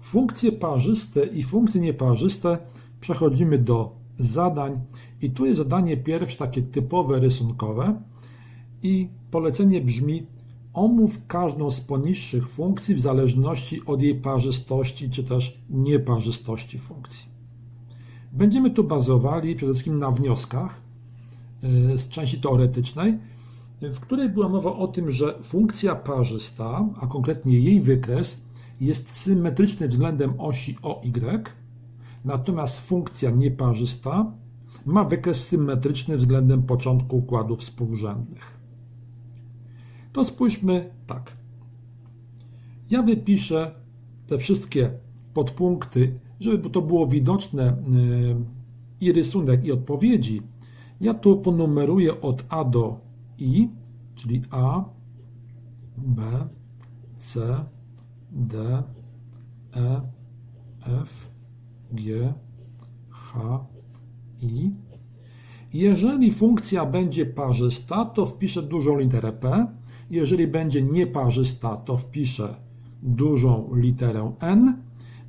funkcje parzyste i funkcje nieparzyste przechodzimy do zadań. I tu jest zadanie pierwsze, takie typowe, rysunkowe. I polecenie brzmi: omów każdą z poniższych funkcji w zależności od jej parzystości czy też nieparzystości funkcji. Będziemy tu bazowali przede wszystkim na wnioskach y, z części teoretycznej, w której była mowa o tym, że funkcja parzysta, a konkretnie jej wykres, jest symetryczny względem osi OY, natomiast funkcja nieparzysta ma wykres symetryczny względem początku układów współrzędnych. To spójrzmy tak. Ja wypiszę te wszystkie podpunkty, żeby to było widoczne yy, i rysunek, i odpowiedzi. Ja tu ponumeruję od A do I, czyli A, B, C, D, E, F, G, H, I. Jeżeli funkcja będzie parzysta, to wpiszę dużą literę P. Jeżeli będzie nieparzysta, to wpiszę dużą literę N,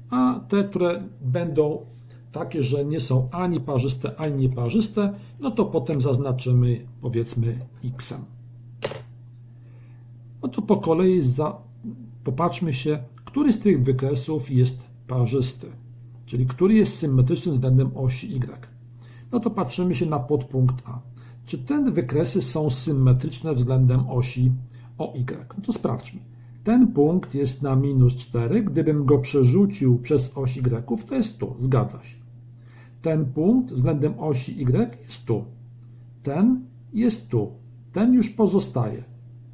a te, które będą takie, że nie są ani parzyste, ani nieparzyste, no to potem zaznaczymy powiedzmy x. No to po kolei za, popatrzmy się, który z tych wykresów jest parzysty, czyli który jest symetryczny względem osi y. No to patrzymy się na podpunkt A. Czy te wykresy są symetryczne względem osi OY? No to sprawdźmy. Ten punkt jest na minus 4. Gdybym go przerzucił przez oś Y, to jest tu. Zgadza się. Ten punkt względem osi Y jest tu. Ten jest tu. Ten już pozostaje.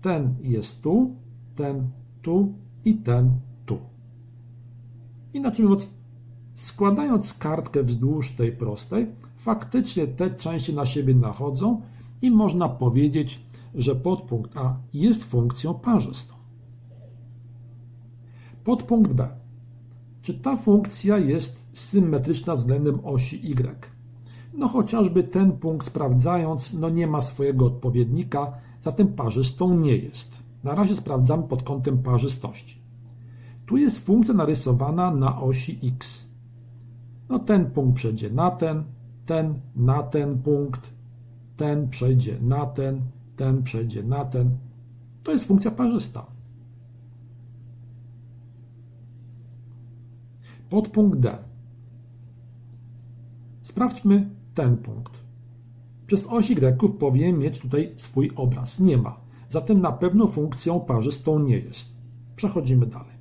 Ten jest tu, ten tu i ten tu. Inaczej mówiąc, składając kartkę wzdłuż tej prostej, faktycznie te części na siebie nachodzą i można powiedzieć, że podpunkt A jest funkcją parzystą. Podpunkt B. Czy ta funkcja jest symetryczna względem osi Y? No chociażby ten punkt sprawdzając, no nie ma swojego odpowiednika, zatem parzystą nie jest. Na razie sprawdzamy pod kątem parzystości. Tu jest funkcja narysowana na osi x. No ten punkt przejdzie na ten, ten na ten punkt, ten przejdzie na ten, ten przejdzie na ten. To jest funkcja parzysta. Podpunkt D. Sprawdźmy ten punkt. Przez oś Y powinien mieć tutaj swój obraz. Nie ma. Zatem na pewno funkcją parzystą nie jest. Przechodzimy dalej.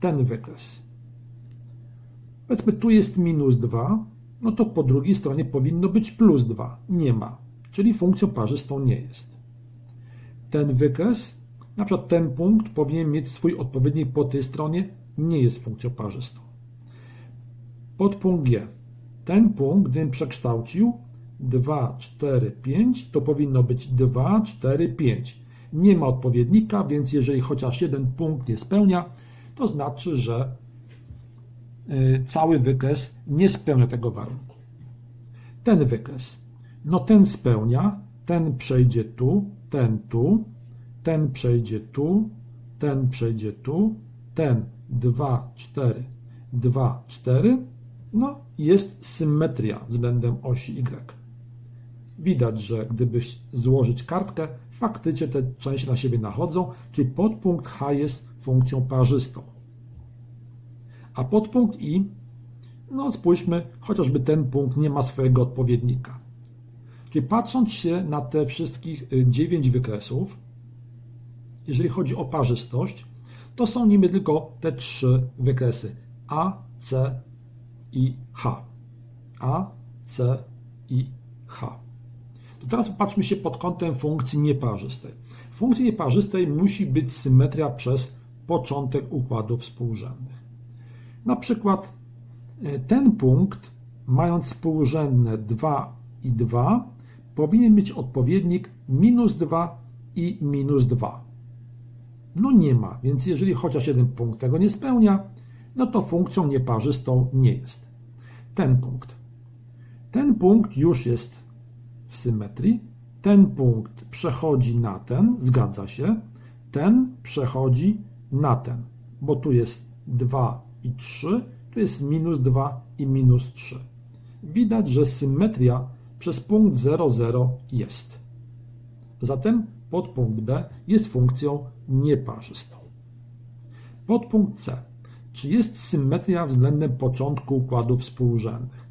Ten wykres. Powiedzmy, tu jest minus 2, no to po drugiej stronie powinno być plus 2. Nie ma, czyli funkcją parzystą nie jest. Ten wykres, na przykład ten punkt powinien mieć swój odpowiednik po tej stronie, nie jest funkcją parzystą. Podpunkt G. Ten punkt, gdybym przekształcił 2, 4, 5, to powinno być 2, 4, 5. Nie ma odpowiednika, więc jeżeli chociaż jeden punkt nie spełnia, to znaczy, że y, cały wykres nie spełnia tego warunku. Ten wykres, no ten spełnia, ten przejdzie tu, ten tu, ten przejdzie tu, ten przejdzie tu, ten 2, 4, 2, 4, no jest symetria względem osi Y. Widać, że gdyby złożyć kartkę, faktycznie te części na siebie nachodzą, czyli podpunkt H jest funkcją parzystą. A podpunkt I, no spójrzmy, chociażby ten punkt nie ma swojego odpowiednika. Czyli patrząc się na te wszystkich y, dziewięć wykresów, jeżeli chodzi o parzystość, to są nimi tylko te trzy wykresy A, C i H. A, C i H. To teraz popatrzmy się pod kątem funkcji nieparzystej. W funkcji nieparzystej musi być symetria przez początek układów współrzędnych. Na przykład e, ten punkt, mając współrzędne 2 i 2, powinien mieć odpowiednik minus 2 i minus 2. No nie ma, więc jeżeli chociaż jeden punkt tego nie spełnia, no to funkcją nieparzystą nie jest. Ten punkt. Ten punkt już jest w symetrii. Ten punkt przechodzi na ten, zgadza się. Ten przechodzi na ten, bo tu jest 2, i 3 to jest minus 2 i minus 3. Widać, że symetria przez punkt 0, 0 jest. Zatem podpunkt B jest funkcją nieparzystą. Podpunkt C. Czy jest symetria względem początku układów współrzędnych?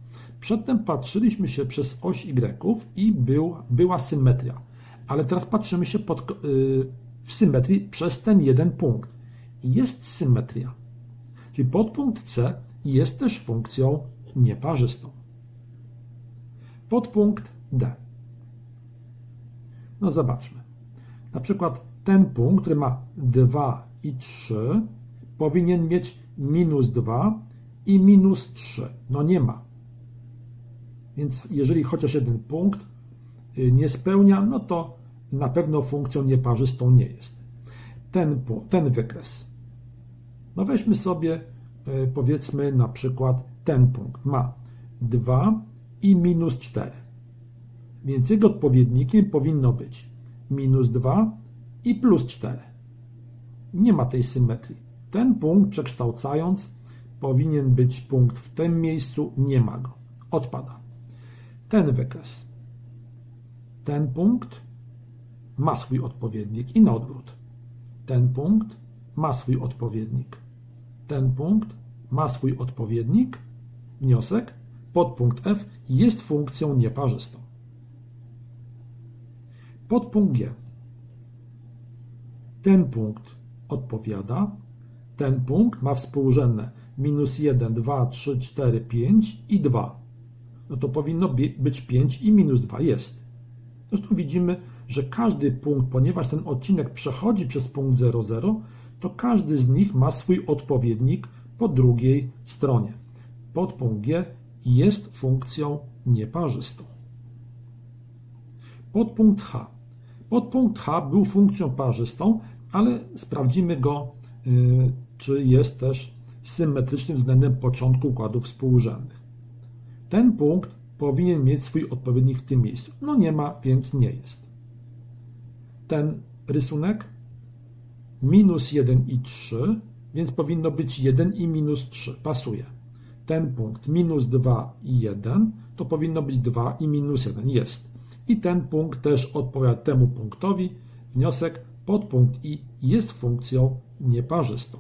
Przedtem patrzyliśmy się przez oś Y i był, była symetria, ale teraz patrzymy się pod, yy, w symetrii przez ten jeden punkt. I jest symetria. Czyli podpunkt C jest też funkcją nieparzystą. Podpunkt D. No zobaczmy. Na przykład ten punkt, który ma 2 i 3, powinien mieć minus 2 i minus 3. No nie ma. Więc jeżeli chociaż jeden punkt y, nie spełnia, no to na pewno funkcją nieparzystą nie jest. Ten, ten wykres. No weźmy sobie y, powiedzmy na przykład ten punkt. Ma 2 i minus 4. Więc jego odpowiednikiem powinno być minus 2 i plus 4. Nie ma tej symetrii. Ten punkt przekształcając powinien być punkt w tym miejscu, nie ma go. Odpada. Ten wykres. Ten punkt ma swój odpowiednik i na odwrót. Ten punkt ma swój odpowiednik. Ten punkt ma swój odpowiednik. Wniosek. Podpunkt F jest funkcją nieparzystą. Podpunkt G. Ten punkt odpowiada. Ten punkt ma współrzędne minus 1, 2, 3, 4, 5 i 2. No to powinno być 5 i minus 2 jest. Zresztą widzimy, że każdy punkt, ponieważ ten odcinek przechodzi przez punkt 0, 0, to każdy z nich ma swój odpowiednik po drugiej stronie. Podpunkt G jest funkcją nieparzystą. Podpunkt H. Podpunkt H był funkcją parzystą, ale sprawdzimy go, y, czy jest też symetrycznym względem początku układów współrzędnych. Ten punkt powinien mieć swój odpowiednik w tym miejscu. No nie ma, więc nie jest. Ten rysunek minus 1 i 3, więc powinno być 1 i minus 3. Pasuje. Ten punkt minus 2 i 1, to powinno być 2 i minus 1. Jest. I ten punkt też odpowiada temu punktowi. Wniosek podpunkt i jest funkcją nieparzystą.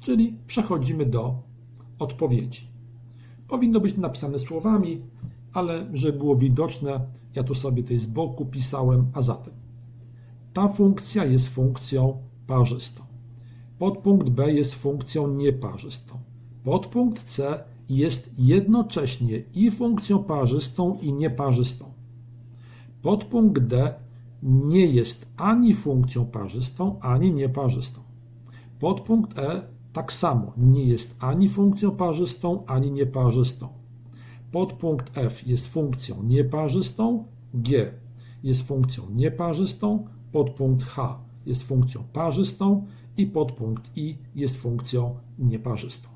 Czyli przechodzimy do odpowiedzi. Powinno być napisane słowami, ale żeby było widoczne, ja tu sobie tej z boku pisałem, a zatem ta funkcja jest funkcją parzystą. Podpunkt B jest funkcją nieparzystą. Podpunkt C jest jednocześnie i funkcją parzystą i nieparzystą. Podpunkt D nie jest ani funkcją parzystą, ani nieparzystą. Podpunkt E tak samo nie jest ani funkcją parzystą, ani nieparzystą. Podpunkt F jest funkcją nieparzystą, G jest funkcją nieparzystą, podpunkt H jest funkcją parzystą i podpunkt I jest funkcją nieparzystą.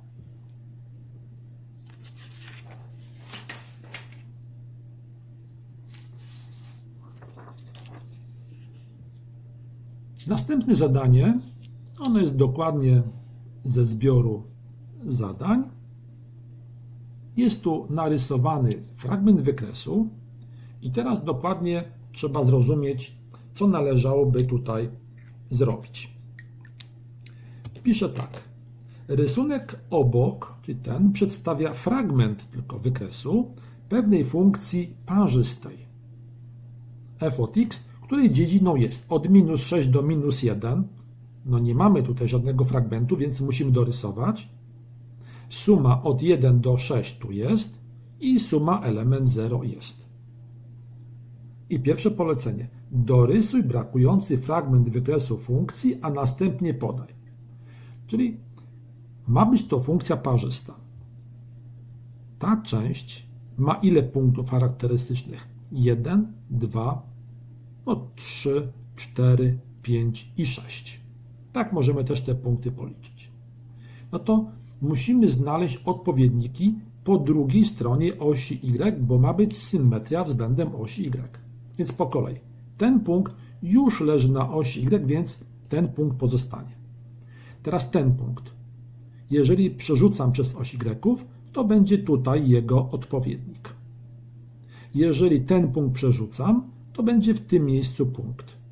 Następne zadanie, ono jest dokładnie ze zbioru zadań. Jest tu narysowany fragment wykresu i teraz dokładnie trzeba zrozumieć, co należałoby tutaj zrobić. Piszę tak. Rysunek obok, czyli ten, przedstawia fragment tylko wykresu pewnej funkcji parzystej f od x, której dziedziną jest od minus 6 do minus 1, no nie mamy tutaj żadnego fragmentu, więc musimy dorysować. Suma od 1 do 6 tu jest i suma element 0 jest. I pierwsze polecenie. Dorysuj brakujący fragment wykresu funkcji, a następnie podaj. Czyli ma być to funkcja parzysta. Ta część ma ile punktów charakterystycznych? 1, 2, no 3, 4, 5 i 6. Tak możemy też te punkty policzyć. No to musimy znaleźć odpowiedniki po drugiej stronie osi Y, bo ma być symetria względem osi Y. Więc po kolei. Ten punkt już leży na osi Y, więc ten punkt pozostanie. Teraz ten punkt. Jeżeli przerzucam przez oś Y, to będzie tutaj jego odpowiednik. Jeżeli ten punkt przerzucam, to będzie w tym miejscu punkt.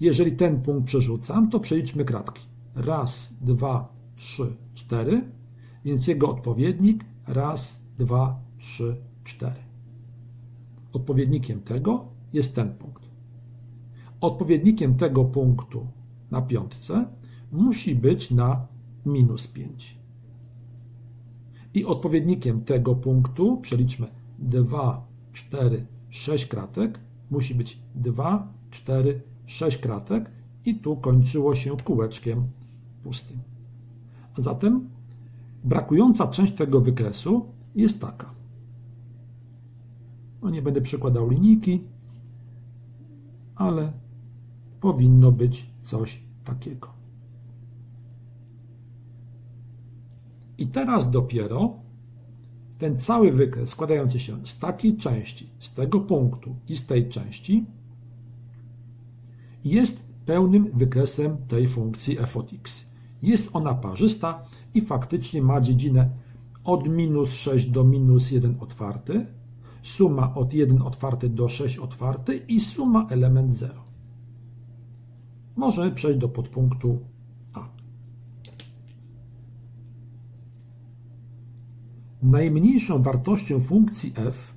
Jeżeli ten punkt przerzucam, to przeliczmy kratki. Raz, dwa, trzy, cztery, więc jego odpowiednik raz, dwa, trzy, cztery. Odpowiednikiem tego jest ten punkt. Odpowiednikiem tego punktu na piątce musi być na minus 5. I odpowiednikiem tego punktu, przeliczmy 2, 4, 6 kratek, musi być 2, 4, 6 kratek i tu kończyło się kółeczkiem pustym. A zatem brakująca część tego wykresu jest taka. No nie będę przekładał linijki, ale powinno być coś takiego. I teraz dopiero ten cały wykres składający się z takiej części, z tego punktu i z tej części jest pełnym wykresem tej funkcji f od x. Jest ona parzysta i faktycznie ma dziedzinę od minus 6 do minus 1 otwarty, suma od 1 otwarty do 6 otwarty i suma element 0. Możemy przejść do podpunktu A. Najmniejszą wartością funkcji f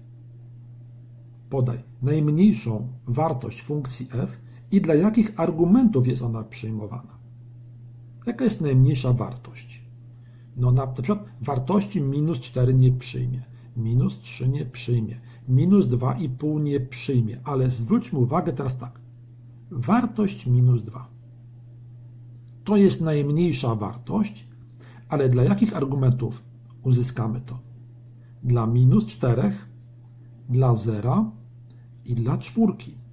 podaj najmniejszą wartość funkcji f i dla jakich argumentów jest ona przyjmowana. Jaka jest najmniejsza wartość? No na, na przykład wartości minus 4 nie przyjmie, minus 3 nie przyjmie, minus 2,5 nie przyjmie, ale zwróćmy uwagę teraz tak. Wartość minus 2. To jest najmniejsza wartość, ale dla jakich argumentów uzyskamy to? Dla minus 4, dla 0 i dla czwórki.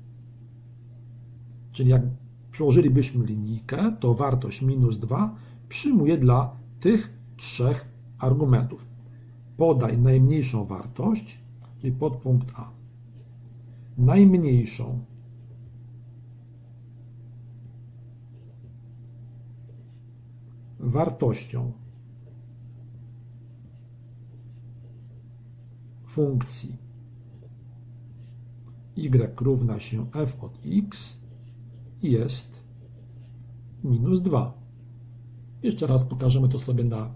Czyli jak przełożylibyśmy linijkę, to wartość minus 2 przyjmuje dla tych trzech argumentów. Podaj najmniejszą wartość, czyli podpunkt A. Najmniejszą wartością funkcji y równa się f od x jest minus 2. Jeszcze raz pokażemy to sobie na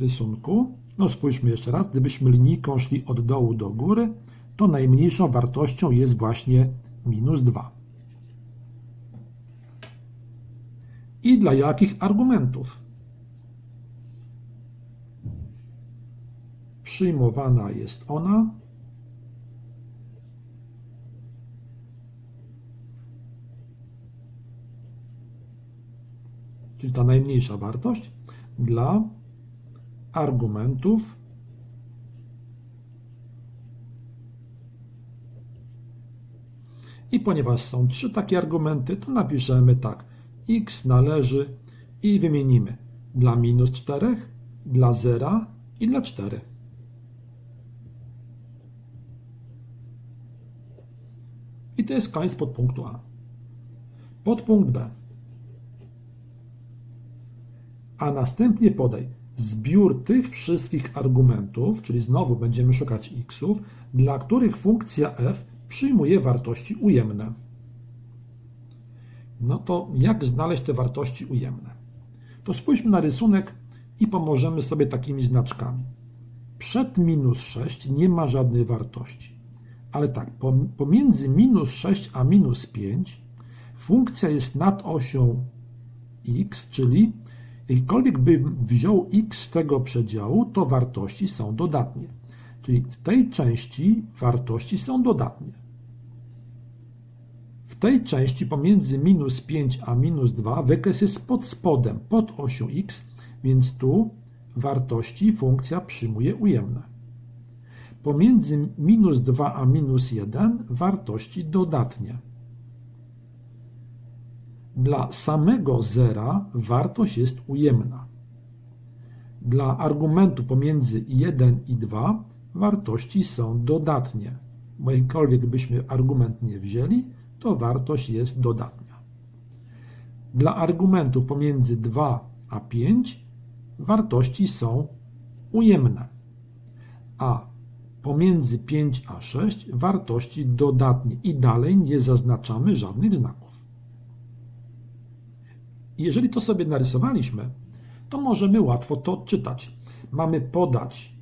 rysunku. No spójrzmy jeszcze raz, gdybyśmy linijką szli od dołu do góry, to najmniejszą wartością jest właśnie minus 2. I dla jakich argumentów? Przyjmowana jest ona czyli ta najmniejsza wartość, dla argumentów I ponieważ są trzy takie argumenty, to napiszemy tak. x należy i wymienimy dla minus 4, dla 0 i dla 4. I to jest koniec podpunktu A. Podpunkt B. A następnie podaj zbiór tych wszystkich argumentów, czyli znowu będziemy szukać xów, dla których funkcja f przyjmuje wartości ujemne. No to jak znaleźć te wartości ujemne? To spójrzmy na rysunek i pomożemy sobie takimi znaczkami. Przed minus 6 nie ma żadnej wartości. Ale tak, pomiędzy minus 6 a minus 5 funkcja jest nad osią x, czyli Jakikolwiek bym wziął x z tego przedziału, to wartości są dodatnie. Czyli w tej części wartości są dodatnie. W tej części pomiędzy minus 5 a minus 2 wykres jest pod spodem, pod osią x, więc tu wartości funkcja przyjmuje ujemne. Pomiędzy minus 2 a minus 1 wartości dodatnie. Dla samego zera wartość jest ujemna. Dla argumentu pomiędzy 1 i 2 wartości są dodatnie. Bo jakikolwiek byśmy argument nie wzięli, to wartość jest dodatnia. Dla argumentów pomiędzy 2 a 5 wartości są ujemne, a pomiędzy 5 a 6 wartości dodatnie i dalej nie zaznaczamy żadnych znaków. Jeżeli to sobie narysowaliśmy, to możemy łatwo to odczytać. Mamy podać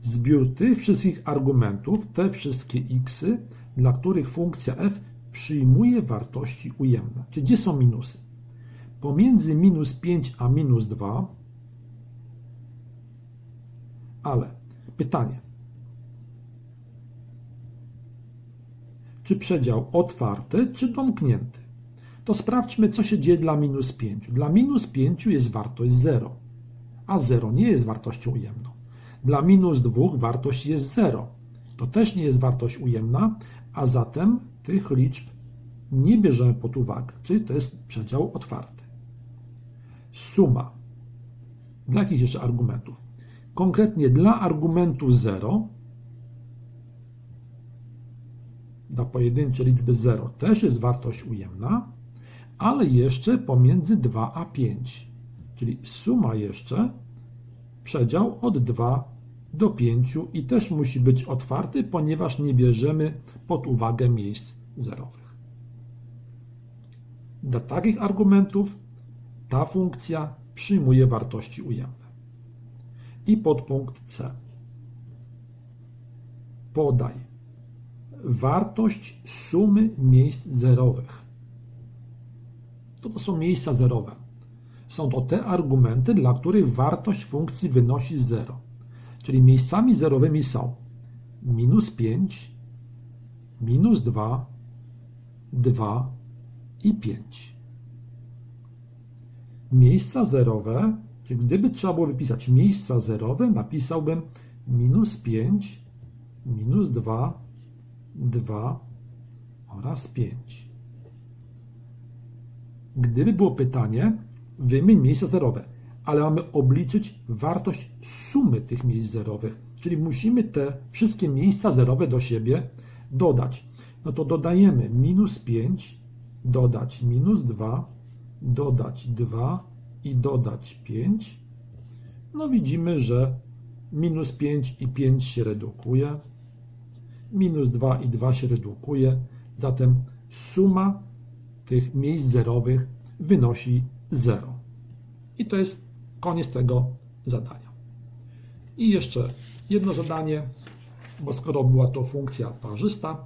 zbiór tych wszystkich argumentów, te wszystkie x, dla których funkcja f przyjmuje wartości ujemne. Czyli gdzie są minusy? Pomiędzy minus 5 a minus 2, ale pytanie, czy przedział otwarty, czy domknięty? To sprawdźmy, co się dzieje dla minus 5. Dla minus 5 jest wartość 0, a 0 nie jest wartością ujemną. Dla minus 2 wartość jest 0. To też nie jest wartość ujemna, a zatem tych liczb nie bierzemy pod uwagę, czyli to jest przedział otwarty. Suma. Dla jakich jeszcze argumentów? Konkretnie dla argumentu 0 dla pojedynczej liczby 0 też jest wartość ujemna, ale jeszcze pomiędzy 2 a 5, czyli suma jeszcze przedział od 2 do 5 i też musi być otwarty, ponieważ nie bierzemy pod uwagę miejsc zerowych. Dla takich argumentów ta funkcja przyjmuje wartości ujemne. I podpunkt C. Podaj wartość sumy miejsc zerowych. To to są miejsca zerowe. Są to te argumenty, dla których wartość funkcji wynosi 0. Czyli miejscami zerowymi są minus 5, minus 2, 2 i 5. Miejsca zerowe, czyli gdyby trzeba było wypisać miejsca zerowe, napisałbym minus 5, minus 2, 2 oraz 5. Gdyby było pytanie, wymień miejsca zerowe ale mamy obliczyć wartość sumy tych miejsc zerowych, czyli musimy te wszystkie miejsca zerowe do siebie dodać. No to dodajemy minus 5, dodać minus 2, dodać 2 i dodać 5. No widzimy, że minus 5 i 5 się redukuje, minus 2 i 2 się redukuje, zatem suma tych miejsc zerowych wynosi 0. I to jest Koniec tego zadania. I jeszcze jedno zadanie, bo skoro była to funkcja parzysta,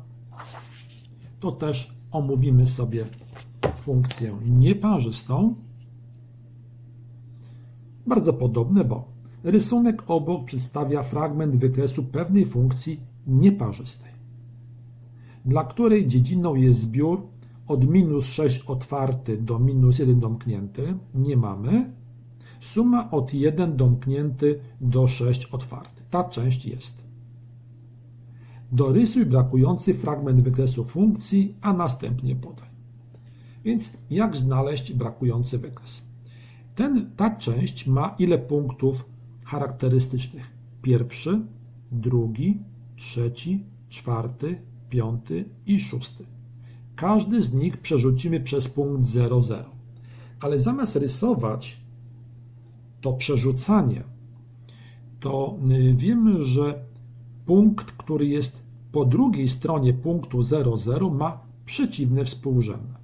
to też omówimy sobie funkcję nieparzystą. Bardzo podobne, bo rysunek obok przedstawia fragment wykresu pewnej funkcji nieparzystej, dla której dziedziną jest zbiór od minus 6 otwarty do minus 1 domknięty. Nie mamy, Suma od 1 domknięty do 6 otwarty. Ta część jest. Dorysuj brakujący fragment wykresu funkcji, a następnie podaj. Więc jak znaleźć brakujący wykres? Ten, ta część ma ile punktów charakterystycznych? Pierwszy, drugi, trzeci, czwarty, piąty i szósty. Każdy z nich przerzucimy przez punkt 0,0. Ale zamiast rysować to przerzucanie, to y, wiemy, że punkt, który jest po drugiej stronie punktu 00 ma przeciwne współrzędne.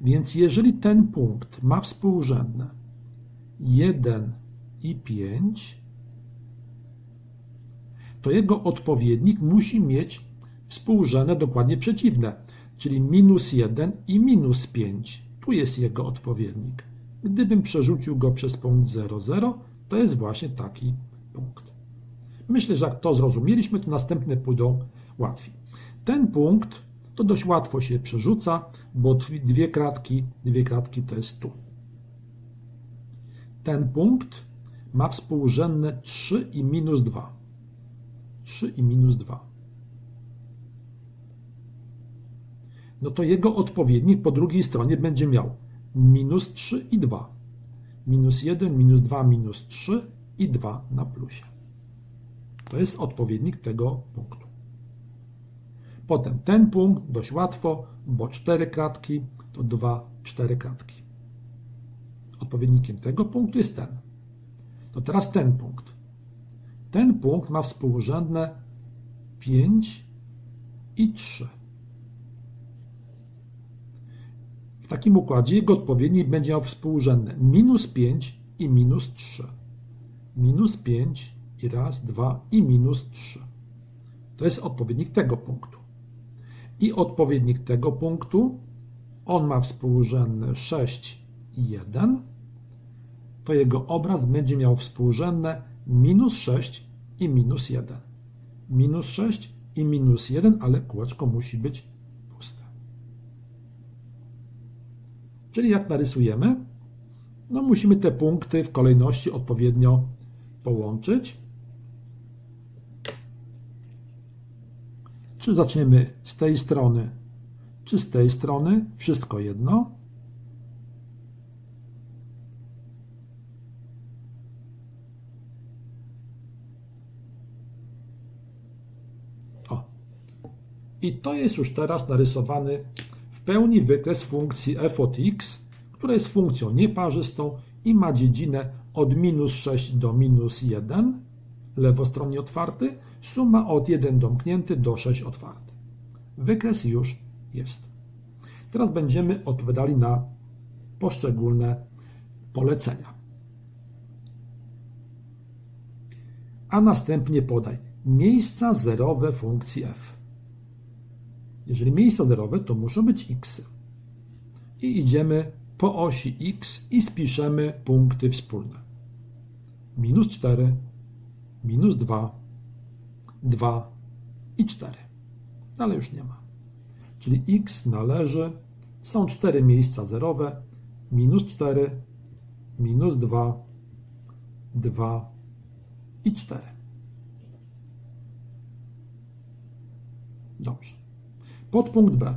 Więc jeżeli ten punkt ma współrzędne 1 i 5, to jego odpowiednik musi mieć współrzędne dokładnie przeciwne, czyli minus 1 i minus 5. Tu jest jego odpowiednik. Gdybym przerzucił go przez punkt 0,0, to jest właśnie taki punkt. Myślę, że jak to zrozumieliśmy, to następne pójdą łatwiej. Ten punkt to dość łatwo się przerzuca, bo dwie kratki, dwie kratki to jest tu. Ten punkt ma współrzędne 3 i minus 2. 3 i minus 2. No to jego odpowiednik po drugiej stronie będzie miał minus 3 i 2. Minus 1, minus 2, minus 3 i 2 na plusie. To jest odpowiednik tego punktu. Potem ten punkt dość łatwo, bo 4 kratki to 2, 4 kratki. Odpowiednikiem tego punktu jest ten. To teraz ten punkt. Ten punkt ma współrzędne 5 i 3. W takim układzie jego odpowiednik będzie miał współrzędne minus 5 i minus 3. Minus 5 i raz, dwa i minus 3. To jest odpowiednik tego punktu. I odpowiednik tego punktu, on ma współrzędne 6 i 1, to jego obraz będzie miał współrzędne minus 6 i minus 1. Minus 6 i minus 1, ale kółeczko musi być Czyli jak narysujemy? No musimy te punkty w kolejności odpowiednio połączyć. Czy zaczniemy z tej strony, czy z tej strony, wszystko jedno. I to jest już teraz narysowany pełni wykres funkcji f od x, która jest funkcją nieparzystą i ma dziedzinę od minus 6 do minus 1, lewostronnie otwarty, suma od 1 domknięty do 6 otwarty. Wykres już jest. Teraz będziemy odpowiadali na poszczególne polecenia. A następnie podaj miejsca zerowe funkcji f. Jeżeli miejsca zerowe, to muszą być x. I idziemy po osi x i spiszemy punkty wspólne. Minus 4, minus 2, 2 i 4. Ale już nie ma. Czyli x należy, są 4 miejsca zerowe, minus 4, minus 2, 2 i 4. Dobrze. Podpunkt B.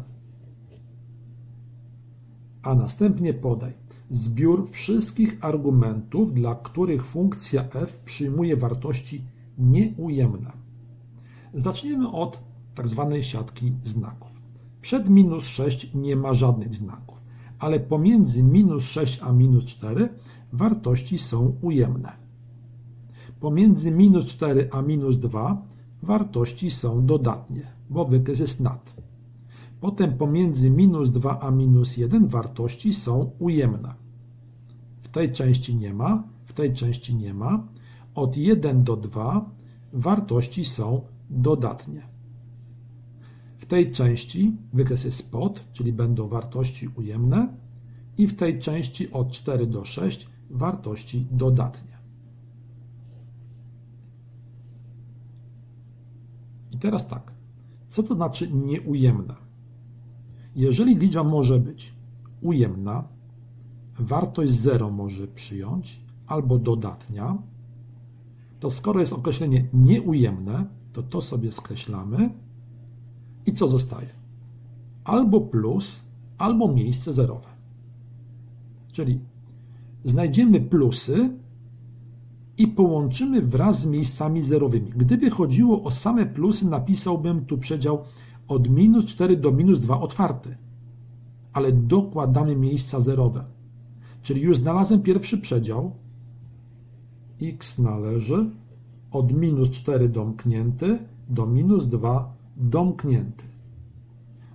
A następnie podaj zbiór wszystkich argumentów, dla których funkcja f przyjmuje wartości nieujemne. Zaczniemy od tak zwanej siatki znaków. Przed minus 6 nie ma żadnych znaków, ale pomiędzy minus 6 a minus 4 wartości są ujemne. Pomiędzy minus 4 a minus 2 wartości są dodatnie, bo wykres jest nad. Potem pomiędzy minus 2 a minus 1 wartości są ujemne. W tej części nie ma, w tej części nie ma. Od 1 do 2 wartości są dodatnie. W tej części wykres jest pod, czyli będą wartości ujemne i w tej części od 4 do 6 wartości dodatnie. I teraz tak, co to znaczy nieujemne? Jeżeli liczba może być ujemna, wartość 0 może przyjąć albo dodatnia, to skoro jest określenie nieujemne, to to sobie skreślamy i co zostaje? Albo plus, albo miejsce zerowe. Czyli znajdziemy plusy i połączymy wraz z miejscami zerowymi. Gdyby chodziło o same plusy, napisałbym tu przedział od minus 4 do minus 2 otwarty, ale dokładamy miejsca zerowe. Czyli już znalazłem pierwszy przedział. x należy od minus 4 domknięty do minus 2 domknięty.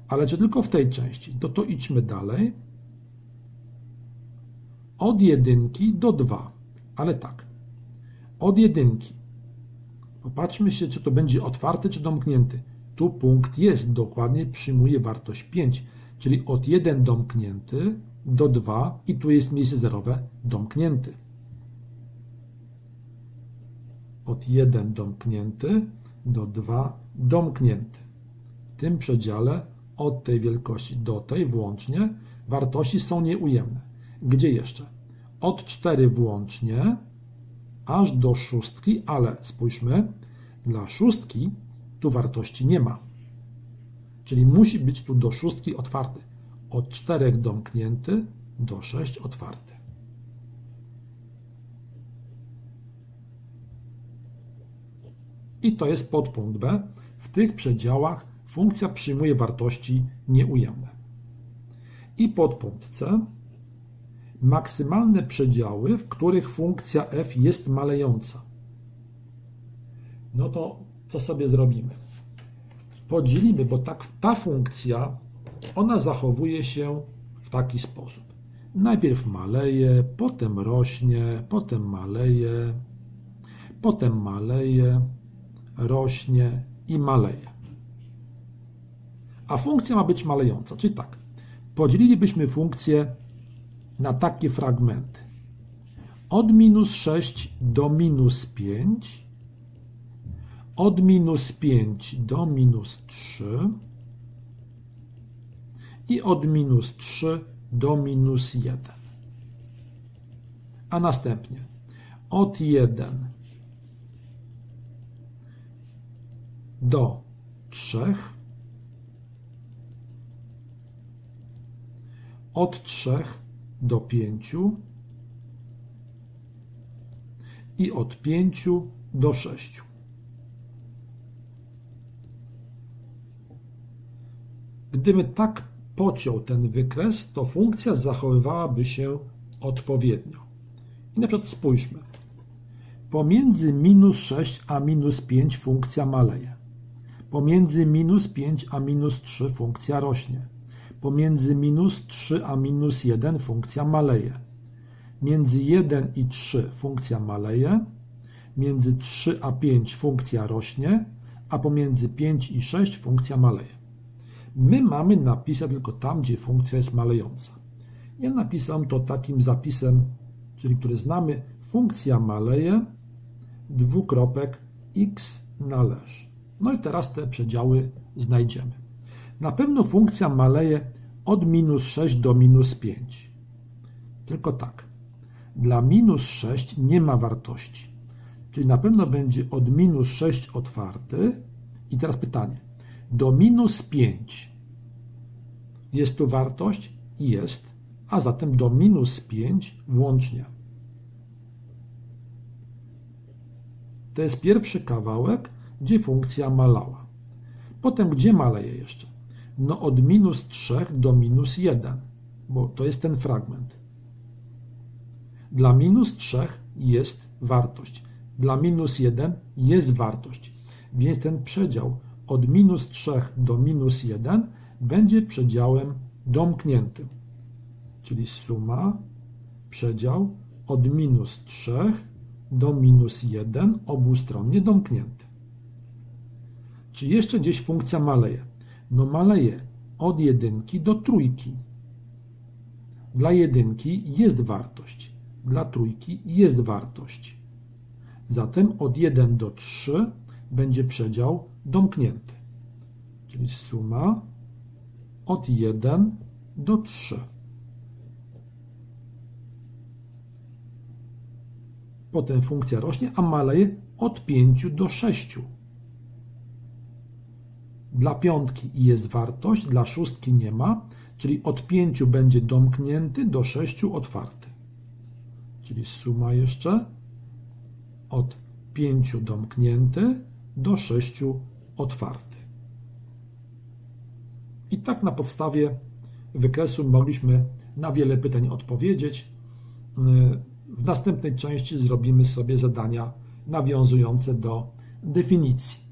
Ale czy tylko w tej części? To to idźmy dalej. Od jedynki do 2. Ale tak. Od jedynki. Popatrzmy się, czy to będzie otwarty, czy domknięty. Tu punkt jest, dokładnie przyjmuje wartość 5, czyli od 1 domknięty do 2 i tu jest miejsce zerowe domknięty. Od 1 domknięty do 2 domknięty. W tym przedziale od tej wielkości do tej włącznie wartości są nieujemne. Gdzie jeszcze? Od 4 włącznie aż do szóstki, ale spójrzmy, dla szóstki tu wartości nie ma. Czyli musi być tu do szóstki otwarty. Od 4 domknięty do 6 otwarty. I to jest podpunkt B. W tych przedziałach funkcja przyjmuje wartości nieujemne. I podpunkt C. maksymalne przedziały, w których funkcja f jest malejąca. No to co sobie zrobimy? Podzielimy, bo tak, ta funkcja, ona zachowuje się w taki sposób. Najpierw maleje, potem rośnie, potem maleje, potem maleje, rośnie i maleje. A funkcja ma być malejąca, czyli tak. Podzielilibyśmy funkcję na takie fragmenty. Od minus 6 do minus 5, od minus 5 do minus 3 i od minus 3 do minus 1. A następnie od 1 do 3, od 3 do 5 i od 5 do 6. Gdyby tak pociął ten wykres, to funkcja zachowywałaby się odpowiednio. I na przykład spójrzmy. Pomiędzy minus 6 a minus 5 funkcja maleje. Pomiędzy minus 5 a minus 3 funkcja rośnie. Pomiędzy minus 3 a minus 1 funkcja maleje. Między 1 i 3 funkcja maleje. Między 3 a 5 funkcja rośnie, a pomiędzy 5 i 6 funkcja maleje. My mamy napisać tylko tam, gdzie funkcja jest malejąca. Ja napisałem to takim zapisem, czyli który znamy, funkcja maleje, dwukropek x należy. No i teraz te przedziały znajdziemy. Na pewno funkcja maleje od minus 6 do minus 5. Tylko tak. Dla minus 6 nie ma wartości. Czyli na pewno będzie od minus 6 otwarty. I teraz pytanie. Do minus 5 jest tu wartość? Jest. A zatem do minus 5 włącznie. To jest pierwszy kawałek, gdzie funkcja malała. Potem gdzie maleje jeszcze? No od minus 3 do minus 1, bo to jest ten fragment. Dla minus 3 jest wartość. Dla minus 1 jest wartość. Więc ten przedział od minus 3 do minus 1 będzie przedziałem domkniętym. Czyli suma, przedział od minus 3 do minus 1 obustronnie domknięty. Czy jeszcze gdzieś funkcja maleje? No maleje od jedynki do trójki. Dla jedynki jest wartość, dla trójki jest wartość. Zatem od 1 do 3 będzie przedział domknięty, czyli suma od 1 do 3. Potem funkcja rośnie, a maleje od 5 do 6. Dla piątki jest wartość, dla szóstki nie ma, czyli od 5 będzie domknięty, do 6 otwarty. Czyli suma jeszcze od 5 domknięty do 6 otwarty. I tak na podstawie wykresu mogliśmy na wiele pytań odpowiedzieć. W następnej części zrobimy sobie zadania nawiązujące do definicji.